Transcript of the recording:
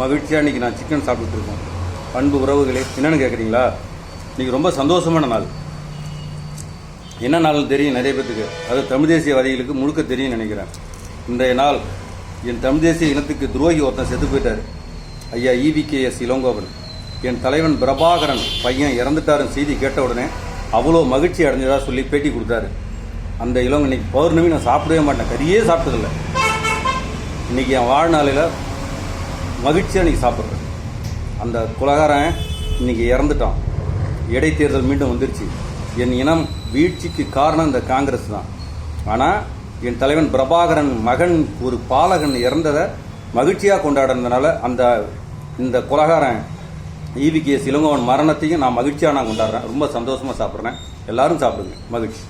மகிழ்ச்சியாக இன்றைக்கி நான் சிக்கன் சாப்பிட்டுருக்கோம் அன்பு உறவுகளே என்னென்னு கேட்குறீங்களா இன்றைக்கி ரொம்ப சந்தோஷமான நாள். என்ன நாள் தெரியும் நிறைய பேத்துக்கு. அது தமிழ் தேசியவாதிகளுக்கு முழுக்க தெரியும் நினைக்கிறேன். இன்றைய நாள் என் தமிழ் தேசிய இனத்துக்கு துரோகி ஒருத்தன் செத்து போயிட்டார். ஐயா இவிகேஎஸ் இளங்கோவன். என் தலைவன் பிரபாகரன் பையன் இறந்துட்டாருன்னு செய்தி கேட்ட உடனே அவ்வளோ மகிழ்ச்சி அடைஞ்சதா சொல்லி பேட்டி கொடுத்தாரு. அந்த இளவங்க இன்னைக்கு பௌர்ணமி நான் சாப்பிடவே மாட்டேன். கறியே சாப்பிட்டதில்லை. இன்றைக்கி என் வாழ்நாளில் மகிழ்ச்சியாக இன்றைக்கி சாப்பிட்றேன். அந்த குலகாரன் இன்னைக்கு இறந்துட்டான். இடைத்தேர்தல் மீண்டும் வந்துருச்சு. என் இனம் வீழ்ச்சிக்கு காரணம் இந்த காங்கிரஸ் தான். ஆனால் என் தலைவன் பிரபாகரன் மகன் ஒரு பாலகன் இறந்ததை மகிழ்ச்சியாக கொண்டாடுறதுனால அந்த இந்த குலகாரன் ஈவிகேஎஸ் இளங்கோவன் மரணத்தையும் நான் மகிழ்ச்சியாக நான் கொண்டாடுறேன். ரொம்ப சந்தோஷமாக சாப்பிட்றேன். எல்லாரும் சாப்பிடுங்க. மகிழ்ச்சி.